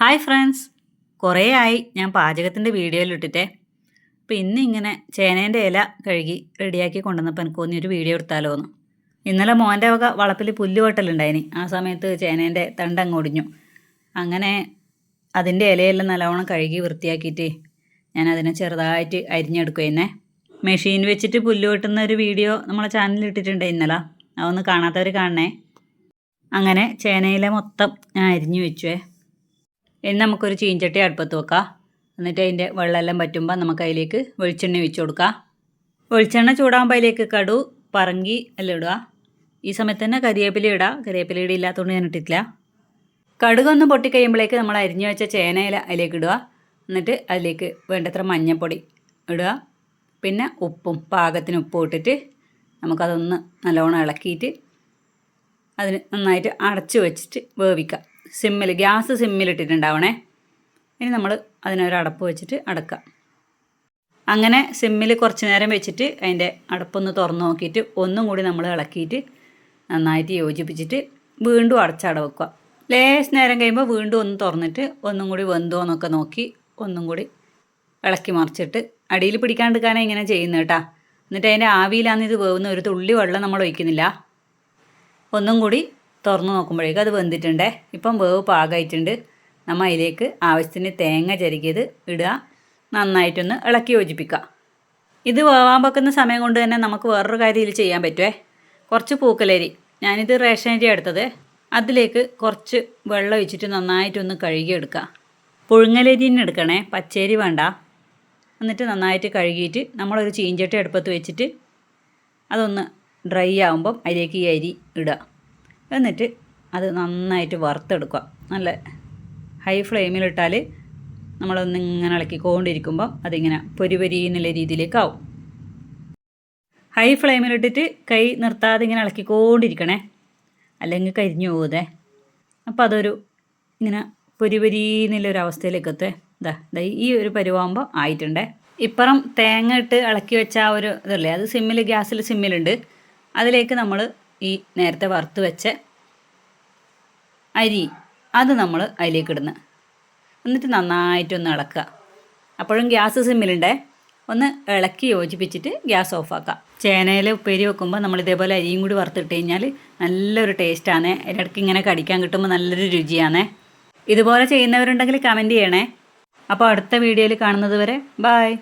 Hi friends കുറേ ആയി ഞാൻ പാചകത്തിന്റെ വീഡിയോയിൽ ഇട്ടിട്ടേ. അപ്പോൾ ഇന്ന് ഇങ്ങനെ ചേനേന്റെ ഇല കഴുകി റെഡിയാക്കി കൊണ്ടുവന്നപ്പോൾ എനിക്ക് തോന്നി ഒരു വീഡിയോ എടുത്താലോ എന്ന്. ഇന്നലെ മോന്റെ വക വളപ്പിൽ പുല്ല് വെട്ടലുണ്ടായിനി. ആ സമയത്ത് ചേനേന്റെ തണ്ടങ്ങ് ഒടിഞ്ഞു. അങ്ങനെ അതിന്റെ ഇലയെല്ലാം നല്ലവണ്ണം കഴുകി വൃത്തിയാക്കിയിട്ട് ഞാൻ അതിനെ ചെറുതായിട്ട് അരിഞ്ഞെടുക്കുമെന്നേ മെഷീൻ വെച്ചിട്ട് പുല്ല് വെട്ടുന്ന ഒരു വീഡിയോ നമ്മളെ ചാനലിൽ ഇട്ടിട്ടുണ്ട് ഇന്നലെ. അതൊന്ന് കാണാത്തവർ കാണണേ. അങ്ങനെ ചേനയിലെ മൊത്തം ഞാൻ അരിഞ്ഞു വെച്ചുവേ. ഇനി നമുക്കൊരു ചീഞ്ചട്ടി അടുപ്പത്ത് വെക്കാം. എന്നിട്ട് അതിന്റെ വെള്ളമെല്ലാം പറ്റുമ്പോൾ നമുക്ക് അതിലേക്ക് വെളിച്ചെണ്ണ ഒഴിച്ച് കൊടുക്കാം. വെളിച്ചെണ്ണ ചൂടാകുമ്പോൾ അതിലേക്ക് കടു പറങ്കി എല്ലാം ഇടുക. ഈ സമയത്ത് തന്നെ കരിവേപ്പില ഇടുക കരിവേപ്പില ഇട ഇല്ലാത്തതുകൊണ്ട് ഞാൻ ഇട്ടിട്ടില്ല. കടുകൊന്ന് പൊട്ടിക്കഴിയുമ്പോഴേക്ക് നമ്മൾ അരിഞ്ഞു വെച്ച ചേനയില അതിലേക്ക് ഇടുക. എന്നിട്ട് അതിലേക്ക് വേണ്ടത്ര മഞ്ഞൾപ്പൊടി ഇടുക. പിന്നെ ഉപ്പും പാകത്തിന് ഉപ്പും ഇട്ടിട്ട് നമുക്കതൊന്ന് നല്ലോണം ഇളക്കിയിട്ട് അതിന് നന്നായിട്ട് അടച്ചു വെച്ചിട്ട് വേവിക്കാം. സിമ്മിൽ ഗ്യാസ് സിമ്മിലിട്ടിട്ടുണ്ടാവണേ. ഇനി നമ്മൾ അതിനൊരു അടപ്പ് വെച്ചിട്ട് അടക്കാം. അങ്ങനെ സിമ്മിൽ കുറച്ച് നേരം വെച്ചിട്ട് അതിന്റെ അടപ്പൊന്ന് തുറന്ന് നോക്കിയിട്ട് ഒന്നും കൂടി നമ്മൾ ഇളക്കിയിട്ട് നന്നായിട്ട് യോജിപ്പിച്ചിട്ട് വീണ്ടും അടച്ചട വെക്കുക ലേശം നേരം കഴിയുമ്പോൾ വീണ്ടും ഒന്ന് തുറന്നിട്ട് ഒന്നും കൂടി വെന്തോ എന്നൊക്കെ നോക്കി ഒന്നും കൂടി ഇളക്കി മറിച്ചിട്ട് അടിയിൽ പിടിക്കാണ്ടിരിക്കാനാണ് ഇങ്ങനെ ചെയ്യുന്നത് കേട്ടോ. എന്നിട്ട് അതിന്റെ ആവിയിലാണ് ഇത് വേവുന്ന ഒരു തുള്ളി വെള്ളം നമ്മൾ ഒഴിക്കുന്നില്ല. ഒന്നും കൂടി തുറന്ന് നോക്കുമ്പോഴേക്കും അത് വെന്തിട്ടുണ്ട്. ഇപ്പം വേവ് പാകമായിട്ടുണ്ട് നമ്മൾ അതിലേക്ക് ആവശ്യത്തിന് തേങ്ങ ചെരുക്കിയത് ഇടുക. നന്നായിട്ടൊന്ന് ഇളക്കി യോജിപ്പിക്കുക. ഇത് വേവാൻ വെക്കുന്ന സമയം കൊണ്ട് തന്നെ നമുക്ക് വേറൊരു കാര്യം ഇതിൽ ചെയ്യാൻ പറ്റുമേ കുറച്ച് പൂക്കലരി. ഞാനിത് റേഷൻ അരി എടുത്തത്. അതിലേക്ക് കുറച്ച് വെള്ളം ഒഴിച്ചിട്ട് നന്നായിട്ടൊന്ന് കഴുകിയെടുക്കുക പുഴുങ്ങലരിന് എടുക്കണേ. പച്ചരി വേണ്ട. എന്നിട്ട് നന്നായിട്ട് കഴുകിയിട്ട് നമ്മളൊരു ചീഞ്ചട്ടി അടുപ്പത്ത് വെച്ചിട്ട് അതൊന്ന് ഡ്രൈ ആകുമ്പം അതിലേക്ക് ഈ അരി ഇടുക. എന്നിട്ട് അത് നന്നായിട്ട് വറുത്തെടുക്കുക. നല്ല ഹൈ ഫ്ലെയിമിലിട്ടാൽ നമ്മളൊന്ന് ഇങ്ങനെ ഇളക്കിക്കൊണ്ടിരിക്കുമ്പം അതിങ്ങനെ പൊരി പൊരി എന്നുള്ള രീതിയിലേക്കാവും. ഹൈ ഫ്ലെയിമിലിട്ടിട്ട് കൈ നിർത്താതെ ഇങ്ങനെ ഇളക്കിക്കൊണ്ടിരിക്കണേ. അല്ലെങ്കിൽ കരിഞ്ഞു പോകുതേ അപ്പോൾ അതൊരു ഇങ്ങനെ പൊരി എന്നുള്ള എന്നുള്ളൊരു അവസ്ഥയിലേക്ക് എത്തേ. ഇതാ ഇതാ ഈ ഒരു പരുവാകുമ്പോൾ ആയിട്ടുണ്ടേ. ഇപ്പുറം തേങ്ങ ഇട്ട് ഇളക്കി വെച്ച ആ ഒരു ഇതല്ലേ? അത് സിമ്മിൽ ഗ്യാസിൽ സിമ്മിലുണ്ട്. അതിലേക്ക് നമ്മൾ ഈ നേരത്തെ വറുത്ത് വെച്ച അരി അത് നമ്മൾ അതിലേക്ക് ഇടുന്നു. എന്നിട്ട് നന്നായിട്ടൊന്ന് ഇളക്കുക. അപ്പോഴും ഗ്യാസ് സിമ്മിലുണ്ടേ? ഒന്ന് ഇളക്കി യോജിപ്പിച്ചിട്ട് ഗ്യാസ് ഓഫാക്കാം ചേനയിൽ ഉപ്പേരി വെക്കുമ്പോൾ നമ്മൾ ഇതേപോലെ അരിയും കൂടി വറുത്തിട്ട് കഴിഞ്ഞാൽ നല്ലൊരു ടേസ്റ്റാണ് ഇടയ്ക്ക് ഇങ്ങനെ കടിക്കാൻ കിട്ടുമ്പോൾ നല്ലൊരു രുചിയാണേ. ഇതുപോലെ ചെയ്യുന്നവരുണ്ടെങ്കിൽ കമന്റ് ചെയ്യണേ. അപ്പോൾ അടുത്ത വീഡിയോയിൽ കാണുന്നത് വരെ ബായ്